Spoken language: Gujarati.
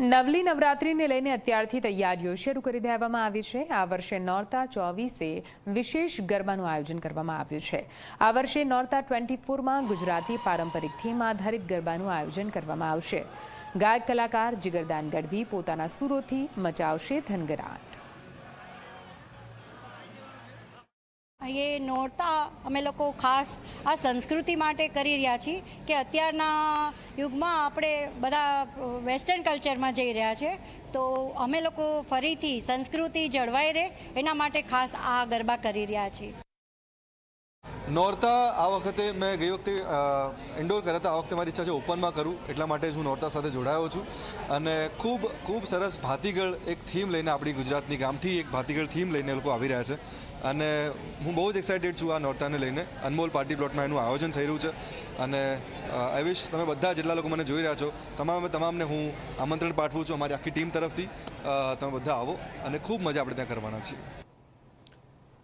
નવલી નવરાત્રિને લઈને અત્યારથી તૈયારીઓ શરૂ કરી દેવામાં આવી છે. આ વર્ષે નોરતા ચોવીસે વિશેષ ગરબાનું આયોજન કરવામાં આવ્યું છે. આ વર્ષે નોરતા ટ્વેન્ટી ફોરમાં ગુજરાતી પારંપરિક થીમ આધારિત ગરબાનું આયોજન કરવામાં આવશે. ગાયક કલાકાર જીગરદાન ગઢવી પોતાના સુરોથી મચાવશે ધનગરાટ. એ નોરતા અમે લોકો ખાસ આ સંસ્કૃતિ માટે કરી રહ્યા છીએ કે અત્યારના યુગમાં આપણે બધા વેસ્ટર્ન કલ્ચરમાં જઈ રહ્યા છે. તો અમે લોકો ફરીથી સંસ્કૃતિ જળવાઈ રહે, એના માટે ખાસ આ ગરબા કરી રહ્યા છીએ. નોરતા આ વખતે મેં ગઈ વખતે ઇન્ડોર કર્યા હતા આ વખતે મારી ઈચ્છા છે ઓપનમાં કરું, એટલા માટે જ હું નોરતા સાથે જોડાયો છું. અને ખૂબ ખૂબ સરસ ભાતીગળ એક થીમ લઈને આપણી ગુજરાતની ગામથી એક ભાતીગળ થીમ લઈને લોકો આવી રહ્યા છે. અને હું બહુ જ એક્સાઇટેડ છું આ નોરતાને લઈને. અનમોલ પાર્ટી પ્લોટમાં એનું આયોજન થઈ રહ્યું છે. અને આઈ વિશ તમે બધા જેટલા લોકો મને જોઈ રહ્યા છો, તમામે, તમામને હું આમંત્રણ પાઠવું છું અમારી આખી ટીમ તરફથી. તમે બધા આવો અને ખૂબ મજા આપણે ત્યાં કરવાના છીએ.